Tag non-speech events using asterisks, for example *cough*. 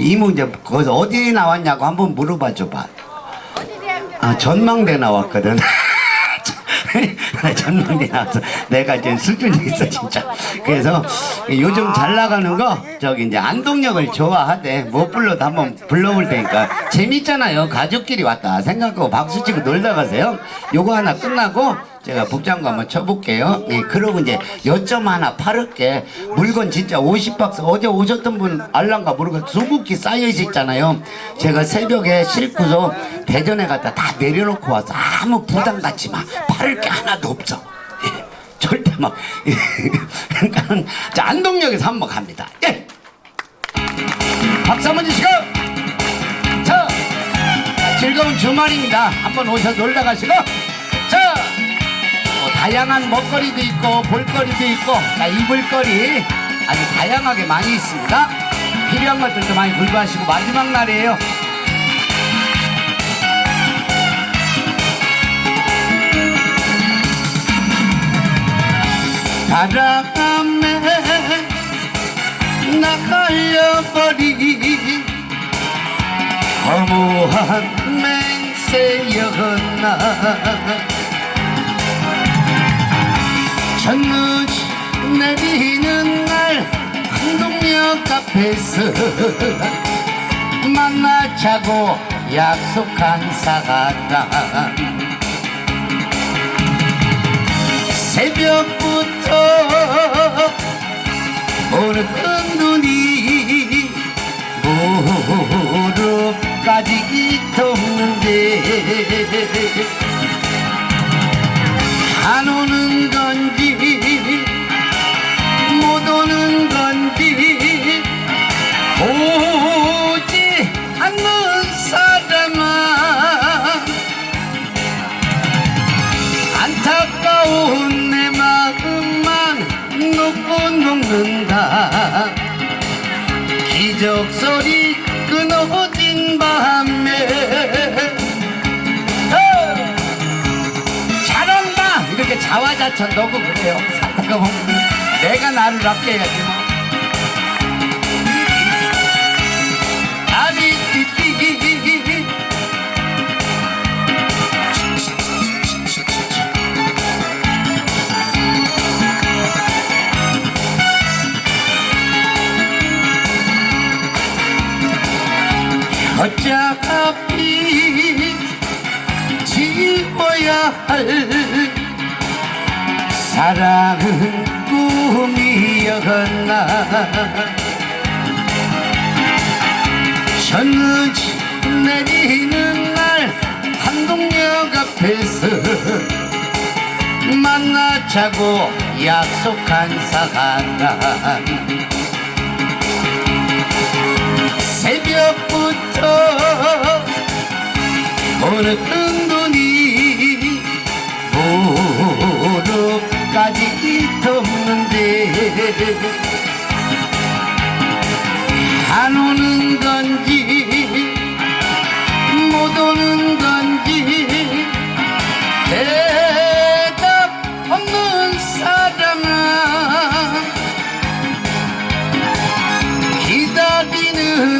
이모 이제 거기서 어디 나왔냐고 한번 물어봐 줘봐. 아 전망대 나왔거든. *laughs* 전망대 나와서 내가 이제 수준이 있어 진짜. 그래서 요즘 잘 나가는 거 저기 이제 안동역을 좋아하대. 못 불러도 한번 불러볼 테니까 재밌잖아요. 가족끼리 왔다 생각하고 박수 치고 놀다 가세요. 요거 하나 끝나고 제가 복장고 한번 쳐볼게요. 예, 그러고 이제 여점 하나 팔을게. 물건 진짜 50박스. 어제 오셨던 분 알란가 모르고 수북기 쌓여 있었잖아요. 제가 새벽에 싣고서 대전에 갔다 다 내려놓고 와서 아무 부담 갖지 마. 팔을 게 하나도 없어. 예, 절대 막. 그러니까 *laughs* 자 안동역에서 한번 갑니다. 예. 박수 한번 주시고. 자 즐거운 주말입니다. 한번 오셔서 놀다 가시고. 다양한 먹거리도 있고 볼거리도 있고 자, 입을거리 아주 다양하게 많이 있습니다. 필요한 것들도 많이 불구하시고 마지막 날이에요. 바람에 나가려버린 허무한 맹세였나 첫눈이 내리는 날 한동역 앞에서 만나자고 약속한 사람 새벽부터 큰 눈이 무릎까지 안오 오지 않는 사람아. 안타까운 내 마음만 놓고 녹는다. 기적 소리 끊어진 밤에. 어! 잘한다! 이렇게 자화자찬 너고 그래요. *laughs* 내가 나를 아껴야지 뭐 어차피 지워야 할 사랑은 꿈이었나 첫눈이 내리는 날 한동역 앞에서 만나자고 약속한 사람 큰 눈이 무릎까지 덮는데 안 오는 건지 못 오는 건지 대답 없는 사람아 기다리는